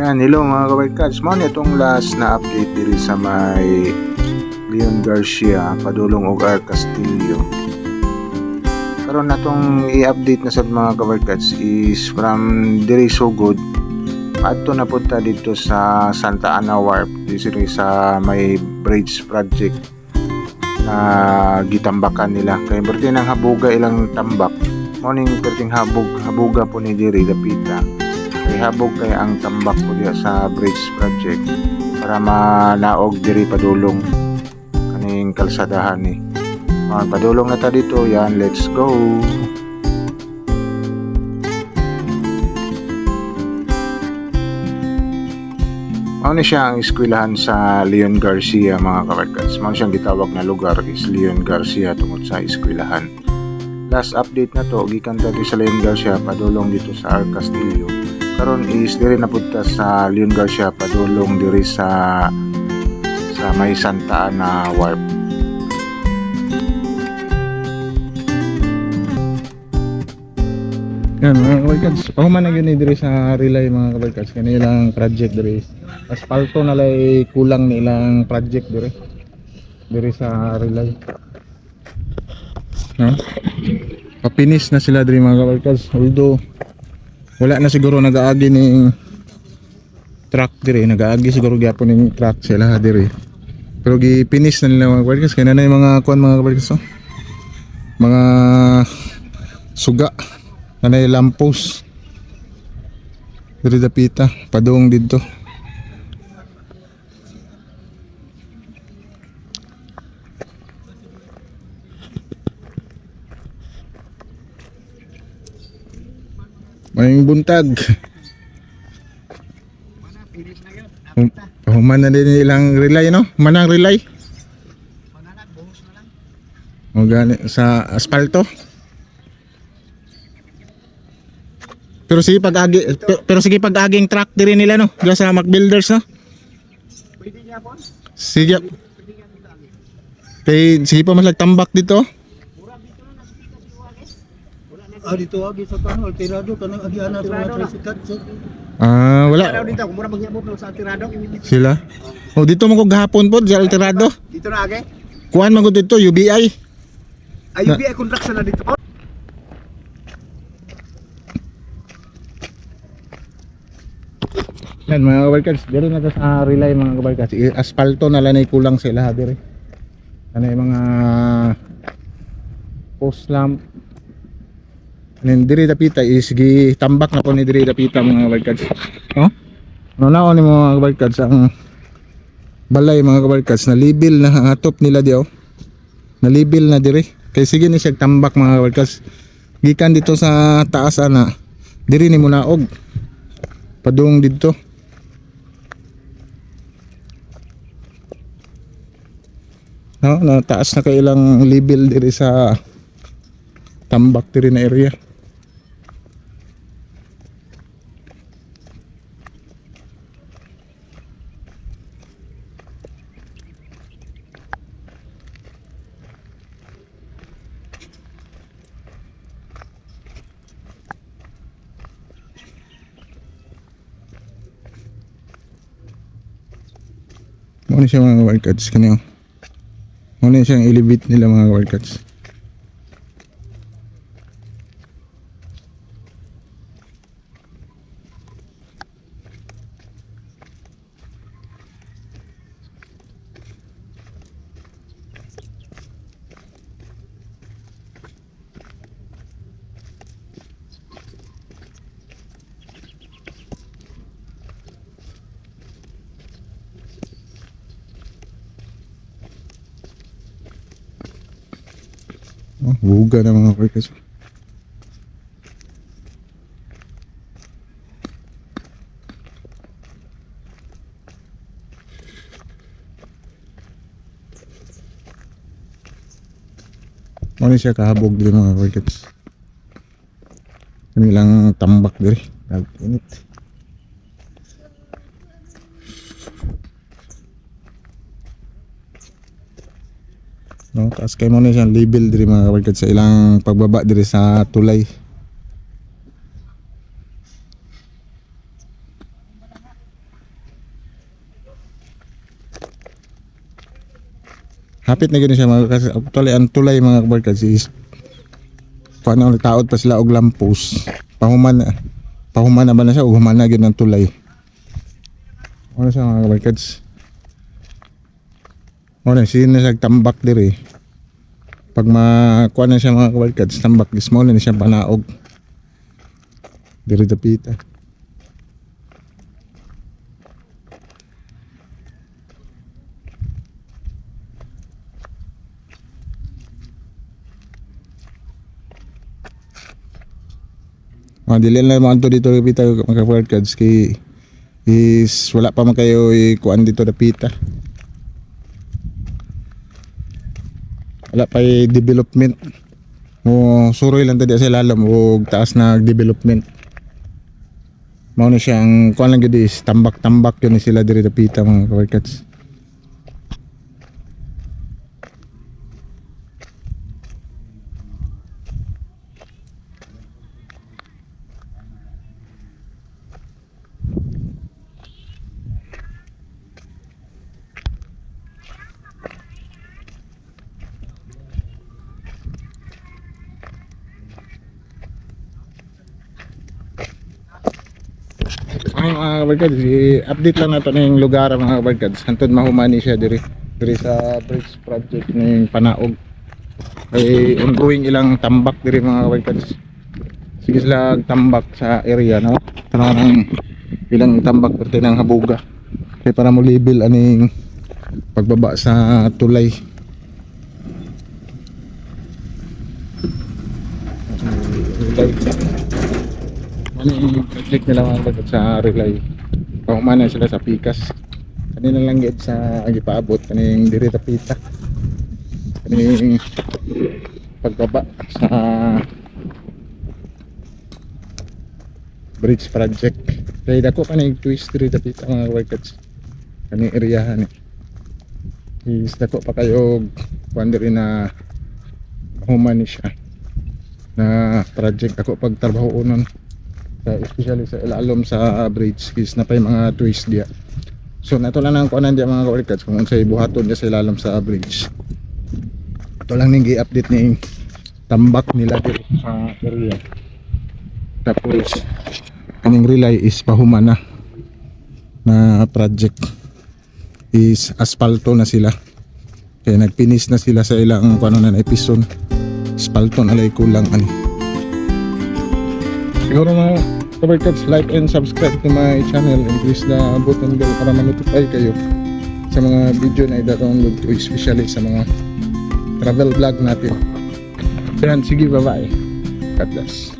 Yan, hello mga kabarkads. Mo itong last na update diri sa may Leon Garcia, Padulong og R. Castillo. Karon natong i-update na sa mga kabarkads is from diri so good Adto na punta dito sa Santa Ana Warp dito sa may bridge project na gitambakan nila kay berti nang habuga ilang tambak morning perting habog habuga po ni diri dapita kay habog kay ang tambak po diya sa bridge project para manaog diri padulong kaning kalsadahan ni eh. padulong na ta dito yan let's go Mao ni siya ang eskwelahan sa Leon Garcia mga kabarkads. Mao siyang gitawag na lugar is Leon Garcia tungod sa eskwelahan. Last update na to gikan ta sa Leon Garcia padulong dito sa R Castillo. Karon is diri na punta sa Leon Garcia padulong diri sa sa may Santa Ana Warp. Yan mga kabarkads, pahuman na yun diri sa relay mga kabarkads kanilang project diri. Aspalto na lay kulang ni ilang project diri. Diri sa relay. No? Papinis na sila diri mga kabarkads. Although wala na siguro nag-aagi ning truck diri, nag-aagi siguro gyapon ning truck sila diri. Pero gipinis na nila mga kabarkads kaya na yung mga kuan mga kabarkads. Oh. Mga suga Nanay lampos. Diri dapita, padung didto. Maying buntag. Hum- Human na din ilang relay no? Manang relay? O gani sa asfalto? Pero sige pag agi pero, pero sige pag aging truck diri nila no, diya sa Mac Builders no. Sige. Kay sige pa mas tambak dito. Ah, dito agi sa kano, tirado kanang agian na sa mga trisikat. Ah, wala dito, kung mura magyabot sa tirado. sila. Oh, dito man ko gahapon po sa Alterado. Dito na agi. Kuan man ko dito UBI. Ay, Na- UBI construction na dito. Yan mga kabarkads, dito na to sa relay mga kabarkads. Asfalto na lang ay kulang sila ha dire. Ano yung mga post lamp. Ano diri dapita is gi tambak na po ni diri dapita mga kabarkads. Oh? Ano na ni mga kabarkads ang balay mga kabarkads na libil na atop nila diyo. Na libil na diri. Kay sige ni siya tambak mga kabarkads. Gikan dito sa taas ana. Diri ni mo naog. Padung dito. No, na taas na kailang level diri sa tambak diri na area. Muna siya mga wildcats kanyo. Muna siyang elevate nila mga wildcats. Buga na mga wildcats. Muna siya kahabog dito mga wildcats. Kami lang tambak diri. Init. no? Taas kay mo ni siyang label diri mga kabarkad sa ilang pagbaba diri sa tulay. Hapit na gini siya mga kasi actually ang tulay mga kabarkad is paano ulit taot pa sila og lampos. Pahuman pahuman na ba na siya o humana gid ang tulay? Ano siya mga kabarkads ano sino siya tambak diri. Pag makuha na siya mga kabarkads, tambak is mo na siya panaog. Diri dapita. Mga dili lang mga to dito dapita mga kabarkads kay is wala pa man kayo ikuan dito dapita. Wala pa development. Mo suroy lang tadi sa ilalim o taas na development. Mao na siyang kuan lang gid is tambak-tambak yun sila diri dapita mga kabarkads. Ang mga kabarkads, i-update lang nato na yung lugar mga kabarkads. Hantod mahumani siya diri diri sa bridge project ng Panaog. Ay ongoing ilang tambak diri mga kabarkads. Sige sila tambak sa area no. Tanang ilang tambak perti ng habuga. Kaya para mo label aning pagbaba sa tulay. Tulay. Ano yung project nila mga bagat sa relay? Pahumana sila sa pikas. Kanina lang gid sa agipaabot kaning diri tapita. Kaning pagbaba sa bridge project. Kaya dako pa ning twist diri tapita mga workers. Kaning area ni. Is dako pa kayo wonder na human siya na project ako pagtrabaho unon especially sa ilalom sa bridge is na pa yung mga twist dia so nato lang ang kuanan dia mga kawarikats kung unsay buhaton dia sa ilalom sa bridge. Ito lang ning gi-update ni tambak nila dito sa area. Tapos kaning relay is pahuman na na project. Is aspalto na sila. Kaya nagpinis na sila sa ilang kuano na episode. Aspalto na lay kulang ani siguro mga kabarkats like and subscribe to my channel and please the button bell para ma-notify kayo sa mga video na i-download ko especially sa mga travel vlog natin. Yan sige bye bye God bless